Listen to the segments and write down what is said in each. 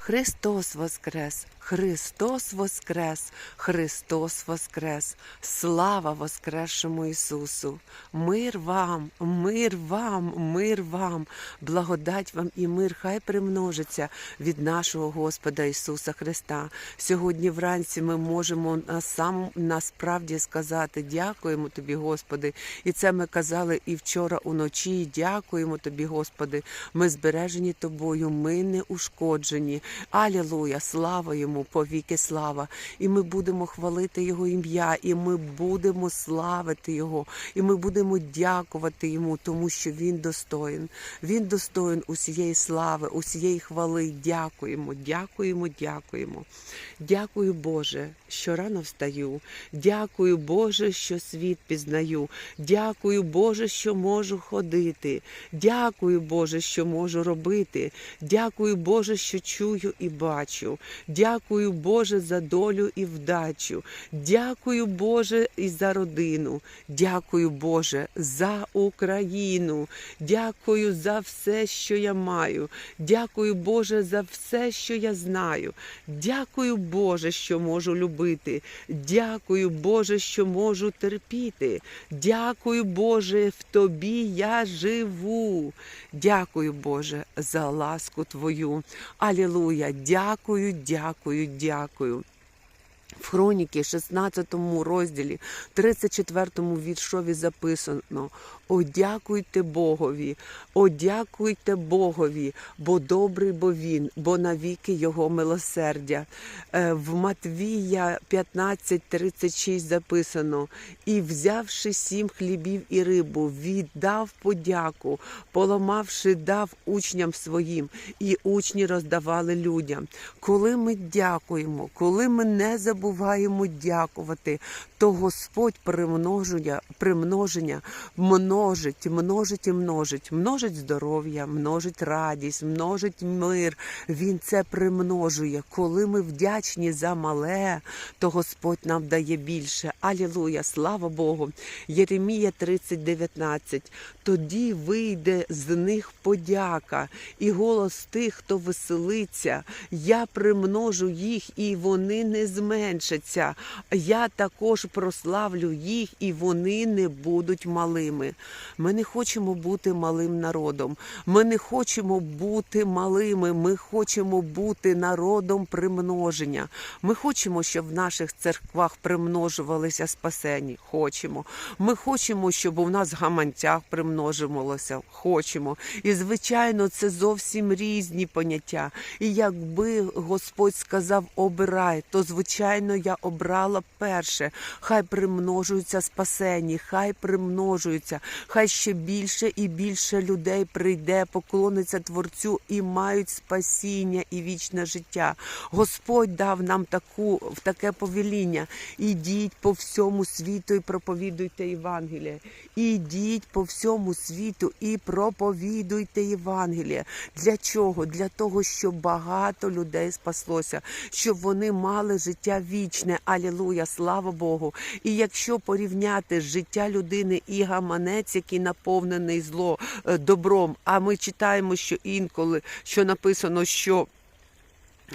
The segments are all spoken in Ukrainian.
Христос Воскрес! Христос Воскрес! Христос Воскрес! Слава Воскресшому Ісусу! Мир вам, мир вам, мир вам, благодать вам і мир хай примножиться від нашого Господа Ісуса Христа. Сьогодні вранці ми можемо сам насправді сказати дякуємо тобі, Господи. І це ми казали і вчора уночі. Дякуємо тобі, Господи. Ми збережені тобою, ми не ушкоджені. Алілуя, слава йому, повіки слава. І ми будемо хвалити Його ім'я, і ми будемо славити Його, і ми будемо дякувати йому, тому що Він достоїн. Він достоїн усієї слави, усієї хвали. Дякуємо, дякуємо, дякуємо. Дякую, Боже, що рано встаю. Дякую, Боже, що світ пізнаю. Дякую, Боже, що можу ходити. Дякую, Боже, що можу робити. Дякую, Боже, що чую і бачу. Дякую, Боже, за долю і вдачу. Дякую, Боже, і за родину. Дякую, Боже, за Україну. Дякую за все, що я маю. Дякую, Боже, за все, що я знаю. Дякую, Боже, що можу любити. Дякую, Боже, що можу терпіти. Дякую, Боже, в Тобі я живу. Дякую, Боже, за ласку Твою. Алілуя! Дякую, дякую, дякую. В хроніки, 16 розділі, 34 віршові записано: О, дякуйте Богові, о, дякуйте Богові, бо добрий бо він, бо навіки його милосердя. Е, В Матвія 15:36 записано: І взявши сім хлібів і рибу, віддав подяку, поламавши, дав учням своїм, і учні роздавали людям. Коли ми дякуємо, коли ми не забуваємо дякувати, то Господь примноження, примноження множить, множить і множить, множить здоров'я, множить радість, множить мир. Він це примножує. Коли ми вдячні за мале, то Господь нам дає більше. Алілуя, слава Богу. Єремія 30:19. Тоді вийде з них подяка і голос тих, хто веселиться. Я примножу їх, і вони не зменшаться. Я також прославлю їх, і вони не будуть малими. Ми не хочемо бути малим народом. Ми не хочемо бути малими. Ми хочемо бути народом примноження. Ми хочемо, щоб в наших церквах примножувалися спасені. Хочемо. Ми хочемо, щоб у нас в гаманцях примножувалося. Хочемо. І звичайно, це зовсім різні поняття. І якби Господь сказав обирай, то звичайно я обрала перше. Хай примножуються спасені, хай примножуються, хай ще більше і більше людей прийде, поклониться Творцю і мають спасіння і вічне життя. Господь дав нам таку таке повеління. Ідіть по всьому світу і проповідуйте Євангеліє. Ідіть по всьому світу і проповідуйте Євангеліє. Для чого? Для того, щоб багато людей спаслося, щоб вони мали життя вічне. Алілуя, слава Богу. І якщо порівняти життя людини і гаманець, який наповнений зло е, добром, а ми читаємо, що інколи що написано, що.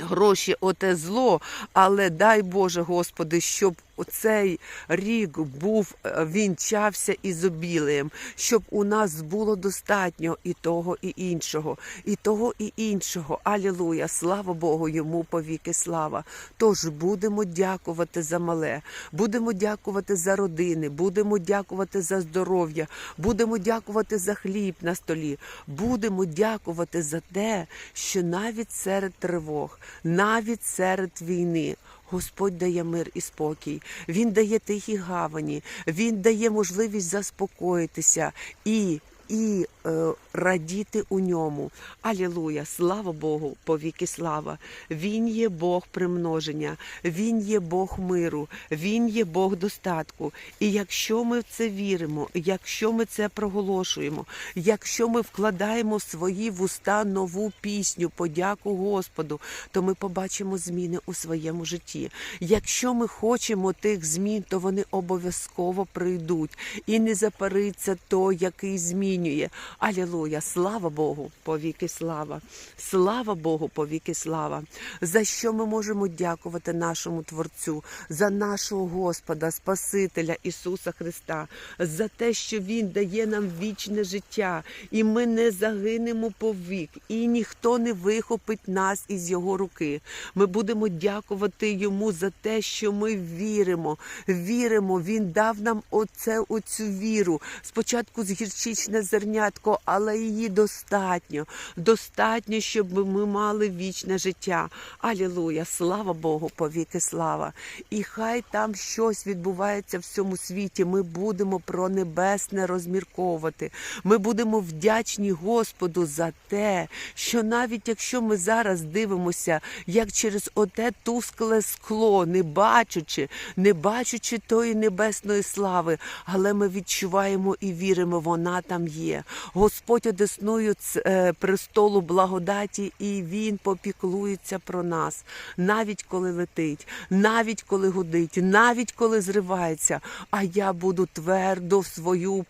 Гроші оте зло, але дай Боже, Господи, щоб оцей рік був е, вінчався ізобілієм, щоб у нас було достатньо і того, і іншого, і того, і іншого. Алілуя! Слава Богу, йому повіки слава. Тож будемо дякувати за мале, будемо дякувати за родини, будемо дякувати за здоров'я, будемо дякувати за хліб на столі, будемо дякувати за те, що навіть серед тривог, навіть серед війни. Господь дає мир і спокій. Він дає тихі гавані, він дає можливість заспокоїтися і, і е, радіти у ньому. Алілуя! Слава Богу, повіки слава! Він є Бог примноження, Він є Бог миру, Він є Бог достатку. І якщо ми в це віримо, якщо ми це проголошуємо, якщо ми вкладаємо свої вуста нову пісню, подяку Господу, то ми побачимо зміни у своєму житті. Якщо ми хочемо тих змін, то вони обов'язково прийдуть. І не запариться то, який змін. Змінює. Алілуя! Слава Богу, повіки слава! Слава Богу, повіки слава! За що ми можемо дякувати нашому Творцю, за нашого Господа, Спасителя Ісуса Христа, за те, що Він дає нам вічне життя, і ми не загинемо повік, і ніхто не вихопить нас із Його руки. Ми будемо дякувати Йому за те, що ми віримо. Віримо, Він дав нам оце, оцю віру. Спочатку з гірчичне зернятко, але її достатньо. Достатньо, щоб ми мали вічне життя. Алілуя! Слава Богу, повіки слава! І хай там щось відбувається в цьому світі. Ми будемо про небесне розмірковувати. Ми будемо вдячні Господу за те, що навіть якщо ми зараз дивимося, як через оте тускле скло, не бачачи, не бачачи тої небесної слави, але ми відчуваємо і віримо, вона там є. Господь одеснує е, престолу благодаті, і Він попіклується про нас, навіть коли летить, навіть коли гудить, навіть коли зривається. А я буду твердо в свою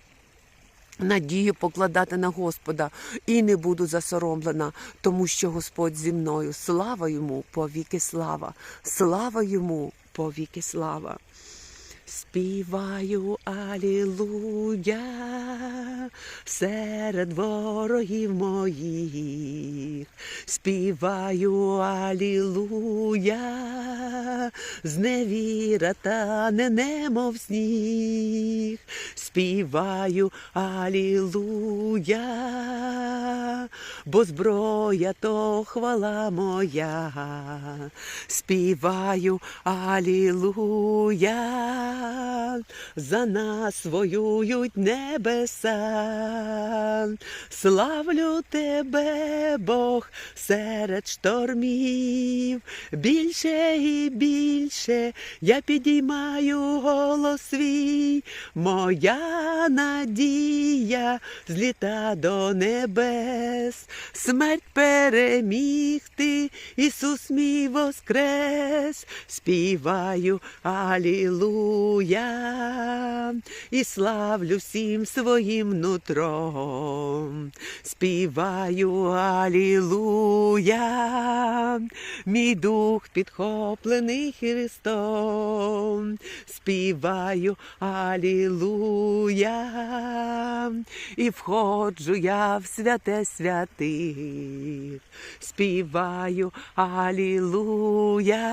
Надію покладати на Господа і не буду засоромлена, тому що Господь зі мною. Слава йому, повіки слава, слава йому, повіки слава. Співаю Алілуя серед ворогів моїх. Співаю Алілуя, зневіра та не немов сніг. Співаю Алілуя, бо зброя то хвала моя. Співаю Алілуя, за нас воюють небеса. Славлю тебе, Бог, серед штормів. Більше і більше я підіймаю голос свій. Моя надія зліта до небес, смерть перемігти, Ісус мій воскрес, співаю Алілуя. І славлю всім своїм нутром. Співаю Алілуя, мій дух підхоплений Христом. Співаю Алілуя, і входжу я в святе святих. Співаю Алілуя,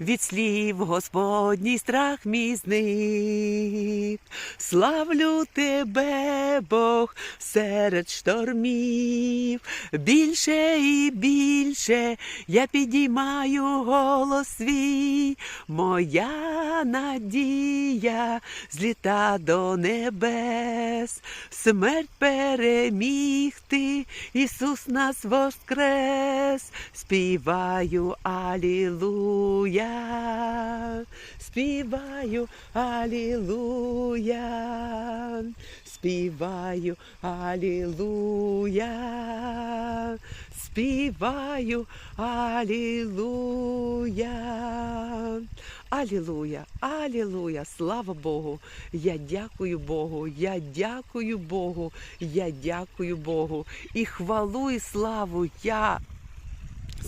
від слів Господній страх мій зник. Славлю тебе, Бог, серед штормів. Більше і більше я підіймаю голос свій. Моя надія зліта до небес, смерть перемігти, Ісус нас воскрес, співаю Алілуя, співаю Алілуя, співаю. Алілуя, співаю. Алілуя. Алілуя, алілуя, слава Богу. Я дякую Богу, я дякую Богу, я дякую Богу. І хвалу і славу я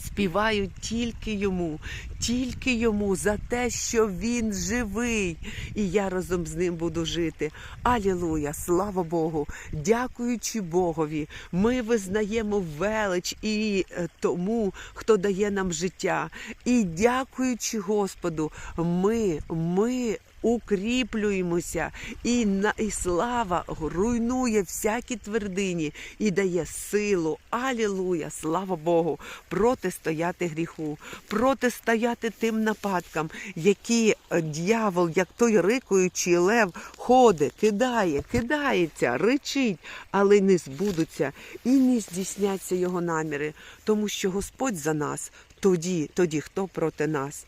співаю тільки йому, тільки йому за те, що він живий, і я разом з ним буду жити. Алілуя, слава Богу, дякуючи Богові, ми визнаємо велич і е, тому, хто дає нам життя. І дякуючи Господу, ми, ми. Укріплюємося, і на і слава руйнує всякі твердині і дає силу. Алілуя! Слава Богу! Протистояти гріху, протистояти тим нападкам, які е, дьявол, як той рикуючий лев, ходить, кидає, кидається, ричить, але не збудуться і не здійсняться його наміри, тому що Господь за нас. Тоді, тоді хто проти нас?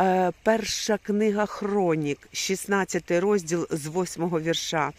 Е, перша книга Хронік, 16 розділ з 8 вірша.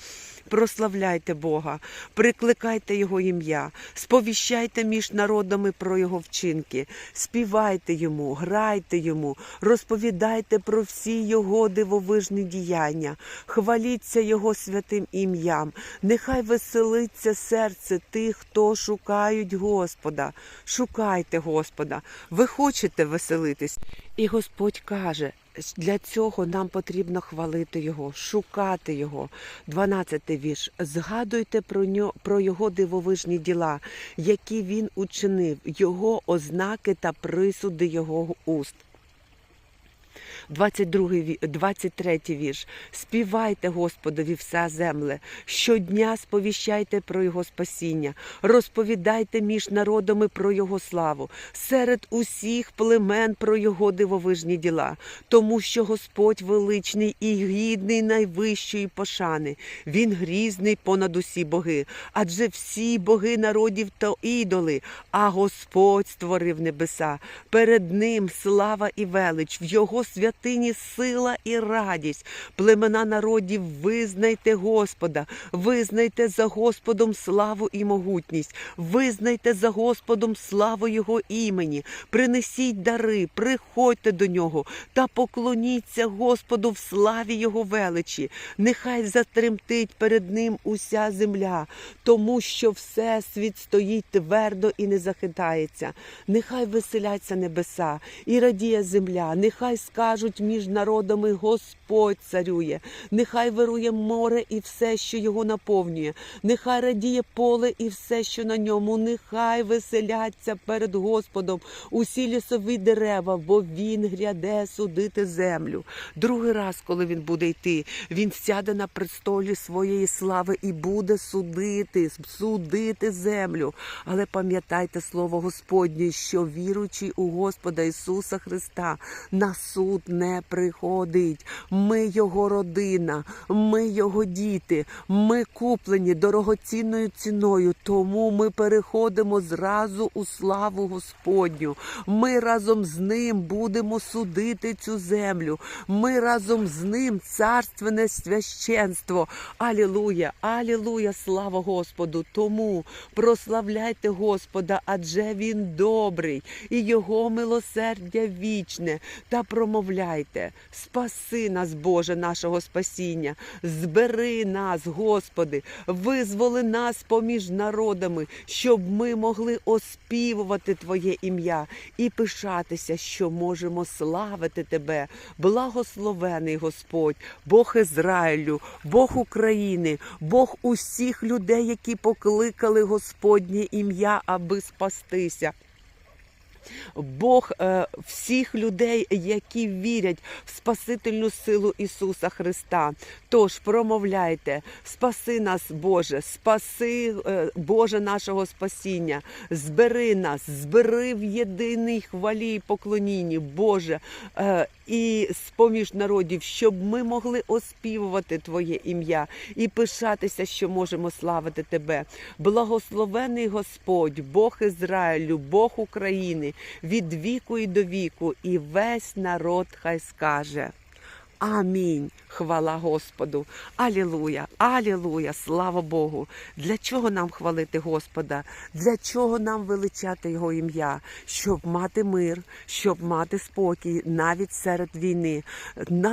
Прославляйте Бога, прикликайте Його ім'я, сповіщайте між народами про Його вчинки, співайте йому, грайте йому, розповідайте про всі Його дивовижні діяння, хваліться Його святим ім'ям. Нехай веселиться серце тих, хто шукають Господа. Шукайте Господа. Ви хочете веселитись. І Господь каже. Для цього нам потрібно хвалити Його, шукати Його. 12-й вірш. Згадуйте про нього, про Його дивовижні діла, які Він учинив, Його ознаки та присуди Його уст. 22, ві- 23 вірш. Співайте Господові вся земле, щодня сповіщайте про Його спасіння, розповідайте між народами про Його славу, серед усіх племен про Його дивовижні діла, тому що Господь величний і гідний найвищої пошани. Він грізний понад усі боги, адже всі боги народів то ідоли, а Господь створив небеса. Перед ним слава і велич, в його святині сила і радість. Племена народів, визнайте Господа, визнайте за Господом славу і могутність, визнайте за Господом славу Його імені, принесіть дари, приходьте до нього та поклоніться Господу в славі Його величі. Нехай затремтить перед ним уся земля, тому що все світ стоїть твердо і не захитається. Нехай веселяться небеса і радіє земля, нехай скажуть між народами Господь царює, нехай вирує море і все, що його наповнює, нехай радіє поле і все, що на ньому, нехай веселяться перед Господом усі лісові дерева, бо він гряде судити землю. Другий раз, коли він буде йти, він сяде на престолі своєї слави і буде судити, судити землю. Але пам'ятайте слово Господнє, що віруючий у Господа Ісуса Христа на суд не приходить. Ми Його родина, ми Його діти, ми куплені дорогоцінною ціною, тому ми переходимо зразу у славу Господню. Ми разом з ним будемо судити цю землю. Ми разом з ним царственне священство. Алілуя, алілуя, слава Господу. Тому прославляйте Господа, адже Він добрий і Його милосердя вічне. Та промовляйте, спаси нас, Боже, нашого спасіння, збери нас, Господи, визволи нас поміж народами, щоб ми могли оспівувати Твоє ім'я і пишатися, що можемо славити Тебе. Благословений Господь, Бог Ізраїлю, Бог України, Бог усіх людей, які покликали Господнє ім'я, аби спастися. Бог е, всіх людей, які вірять в спасительну силу Ісуса Христа. Тож промовляйте, спаси нас, Боже, спаси е, Боже нашого спасіння, збери нас, збери в єдиній хвалі і поклонінні, Боже, е, і з-поміж народів, щоб ми могли оспівувати Твоє ім'я і пишатися, що можемо славити Тебе. Благословений Господь, Бог Ізраїлю, Бог України, від віку і до віку, і весь народ хай скаже. Амінь. Хвала Господу. Алілуя, алілуя, слава Богу. Для чого нам хвалити Господа? Для чого нам величати Його ім'я? Щоб мати мир, щоб мати спокій навіть серед війни.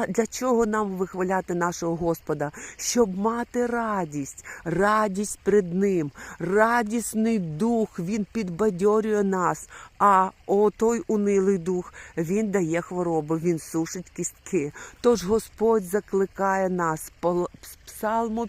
Для чого нам вихваляти нашого Господа? Щоб мати радість, радість пред Ним, радісний дух, Він підбадьорює нас. А о той унилий дух, він дає хворобу, він сушить кістки. Тож Господь закликає нас, пол- псалмо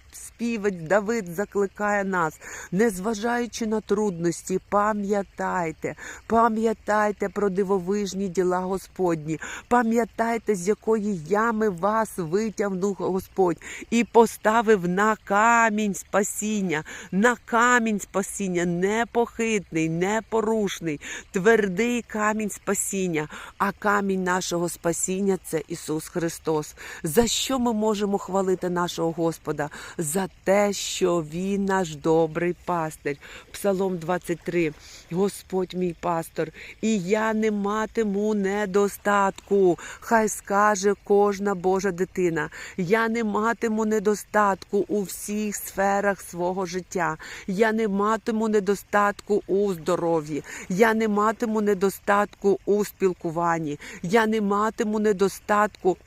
Давид закликає нас, незважаючи на трудності, пам'ятайте, пам'ятайте про дивовижні діла Господні, пам'ятайте, з якої ями вас витягнув Господь і поставив на камінь спасіння, на камінь спасіння, непохитний, непорушний, твердий камінь спасіння. А камінь нашого спасіння це Ісус Христос. За що ми можемо хвалити нашого Господа? Господа за те, що Він наш добрий пастир. Псалом 23. Господь мій пастор, і я не матиму недостатку. Хай скаже кожна Божа дитина. Я не матиму недостатку у всіх сферах свого життя. Я не матиму недостатку у здоров'ї. Я не матиму недостатку у спілкуванні. Я не матиму недостатку.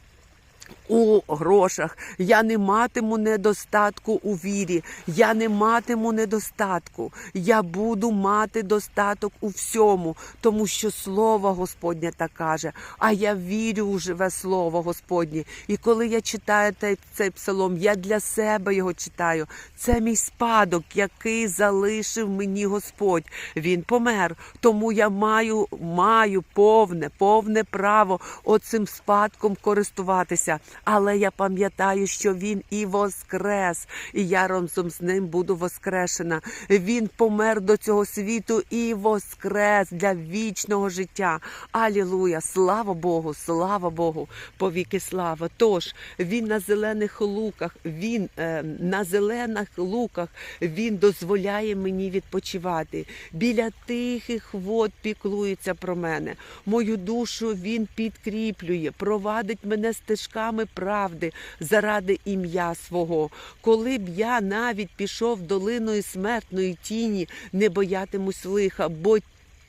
У грошах я не матиму недостатку у вірі, я не матиму недостатку. Я буду мати достаток у всьому, тому що слово Господнє так каже. А я вірю у живе слово Господнє. І коли я читаю цей, псалом, я для себе його читаю. Це мій спадок, який залишив мені Господь. Він помер. Тому я маю, маю повне, повне право оцим спадком користуватися. Але я пам'ятаю, що він і воскрес, і я разом з ним буду воскрешена. Він помер до цього світу і воскрес для вічного життя. Алілуя! Слава Богу! Слава Богу! Повіки слава! Тож він на зелених луках, він е, на зелених луках він дозволяє мені відпочивати. Біля тихих вод піклується про мене. Мою душу він підкріплює, провадить мене стежками правди заради ім'я свого. Коли б я навіть пішов долиною смертної тіні, не боятимусь лиха, бо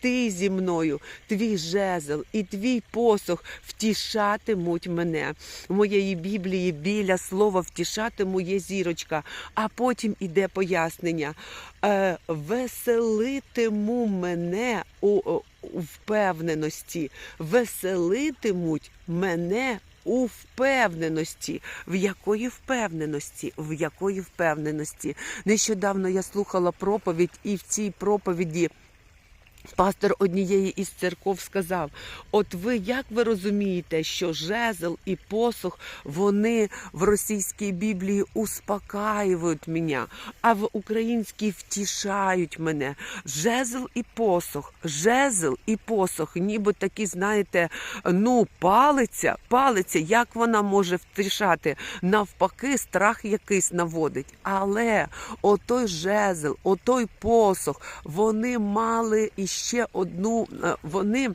ти зі мною, твій жезл і твій посох втішатимуть мене. В моєї Біблії біля слова втішатиму є зірочка, а потім іде пояснення. Е, веселитиму мене у, у впевненості, веселитимуть мене у впевненості. В якої впевненості? В якої впевненості? Нещодавно я слухала проповідь, і в цій проповіді. Пастор однієї із церков сказав: От ви як ви розумієте, що жезл і посох вони в російській Біблії успокаюють мене, а в українській втішають мене. Жезл і посох, жезл і посох, ніби такі, знаєте, ну, палиця, палиця, як вона може втішати? Навпаки, страх якийсь наводить. Але отой жезл, отой посох, вони мали і ще одну, е, вони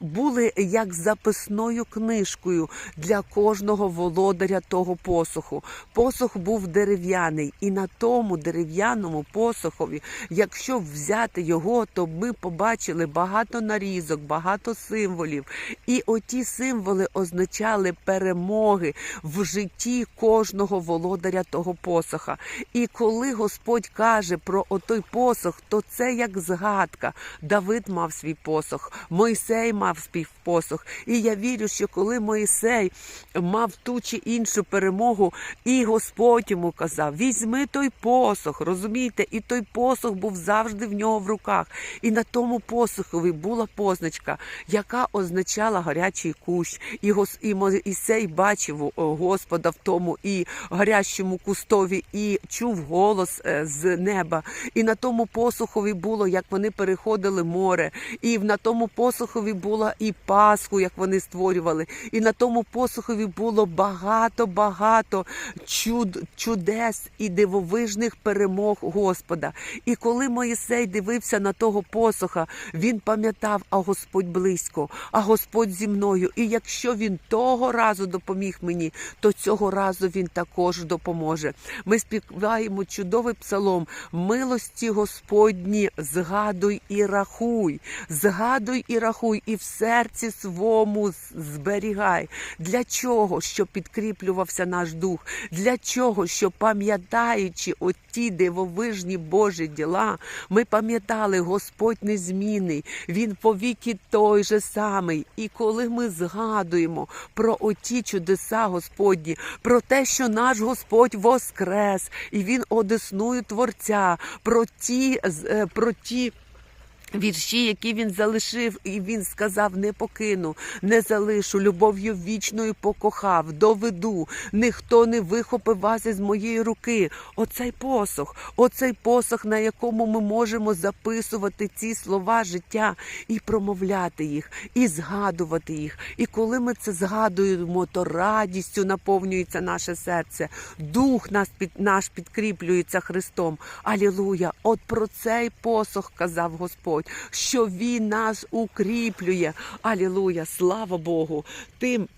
були як записною книжкою для кожного володаря того посоху. Посох був дерев'яний, і на тому дерев'яному посохові, якщо взяти його, то ми побачили багато нарізок, багато символів. І оті символи означали перемоги в житті кожного володаря того посоха. І коли Господь каже про отой посох, то це як згадка. Давид мав свій посох, Мойсей мав свій посох. І я вірю, що коли Моїсей мав ту чи іншу перемогу, і Господь йому казав: візьми той посох, розумієте, і той посох був завжди в нього в руках. І на тому посохові була позначка, яка означала гарячий кущ. І гос і Моїсей бачив Господа в тому і гарячому кустові, і чув голос е, з неба. І на тому посохові було, як вони переходили море, і на тому посохові була і Пасху, як вони створювали, і на тому посохові було багато-багато чуд, чудес і дивовижних перемог Господа. І коли Моїсей дивився на того посоха, він пам'ятав, а Господь близько, а Господь зі мною. І якщо він того разу допоміг мені, то цього разу він також допоможе. Ми співаємо чудовий псалом. Милості Господні, згадуй і рахуй, згадуй і рахуй, і в серці свому зберігай. Для чого? Щоб підкріплювався наш дух? Для чого? Щоб пам'ятаючи оті дивовижні Божі діла, ми пам'ятали, Господь незмінний, Він повіки той же самий. І коли ми згадуємо про оті чудеса Господні, про те, що наш Господь воскрес, і Він одеснує Творця, про ті, е, про ті Вірші, які він залишив, і він сказав: не покину, не залишу, любов'ю вічною покохав, доведу, ніхто не вихопив вас із моєї руки. Оцей посох, оцей посох, на якому ми можемо записувати ці слова життя і промовляти їх, і згадувати їх. І коли ми це згадуємо, то радістю наповнюється наше серце, дух нас під наш підкріплюється Христом. Алілуя! От про цей посох казав Господь, що Він нас укріплює. Алілуя! Слава Богу! Тим.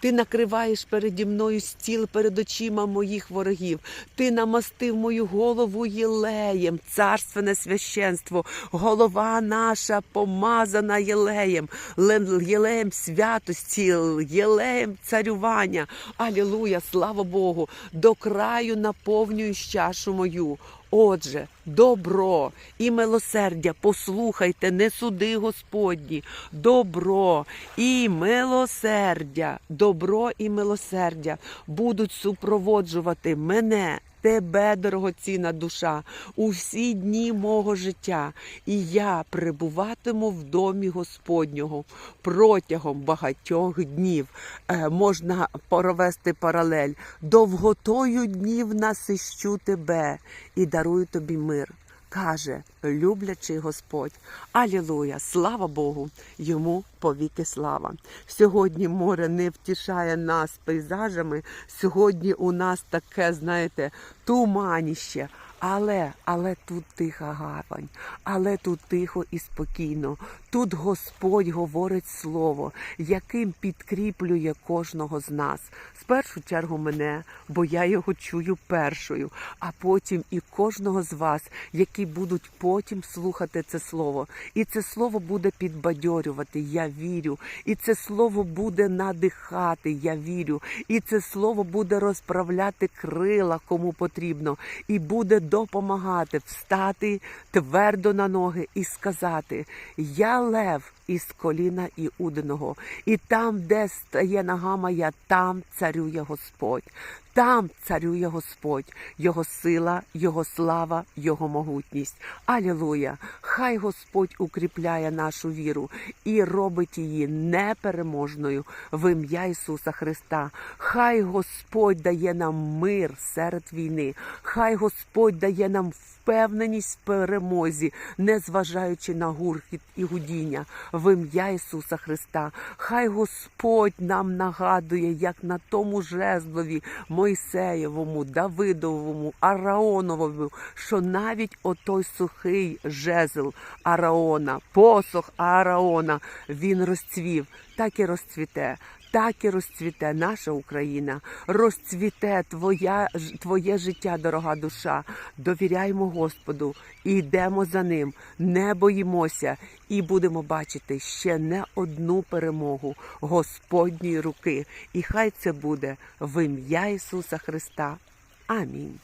Ти накриваєш переді мною стіл перед очима моїх ворогів. Ти намастив мою голову єлеєм, царственне священство, голова наша помазана єлеєм, ле- єлеєм святості, єлеєм царювання. Алілуя, слава Богу! До краю наповнюєш чашу мою. Отже, добро і милосердя, послухайте, не суди Господні, добро і милосердя, добро і милосердя будуть супроводжувати мене. Тебе, дорогоцінна душа, у всі дні мого життя, і я прибуватиму в домі Господнього протягом багатьох днів. Е, можна провести паралель. Довготою днів насищу тебе і дарую тобі мир. Каже люблячий Господь. Алілуя! Слава Богу! Йому повіки слава. Сьогодні море не втішає нас пейзажами. Сьогодні у нас таке, знаєте, туманіще. Але, але тут тиха гавань, але тут тихо і спокійно. Тут Господь говорить слово, яким підкріплює кожного з нас. В першу чергу мене, бо я його чую першою, а потім і кожного з вас, які будуть потім слухати це слово. І це слово буде підбадьорювати, я вірю. І це слово буде надихати, я вірю. І це слово буде розправляти крила, кому потрібно, і буде допомагати встати твердо на ноги і сказати: Я лев із коліна Іудиного, і там, де стає нога моя, там царює Господь. Там царює Господь, Його сила, Його слава, Його могутність. Алілуя! Хай Господь укріпляє нашу віру і робить її непереможною в ім'я Ісуса Христа. Хай Господь дає нам мир серед війни. Хай Господь дає нам впевненість в перемозі, незважаючи на гуркіт і гудіння в ім'я Ісуса Христа. Хай Господь нам нагадує, як на тому жезлові Мойсеєвому, Давидовому, Араоновому, що навіть отой сухий жезл Араона, посох Араона, він розцвів, так і розцвіте. Так і розцвіте наша Україна, розцвіте твоя, твоє життя, дорога душа. Довіряємо Господу і йдемо за ним, не боїмося і будемо бачити ще не одну перемогу Господньої руки. І хай це буде в ім'я Ісуса Христа. Амінь.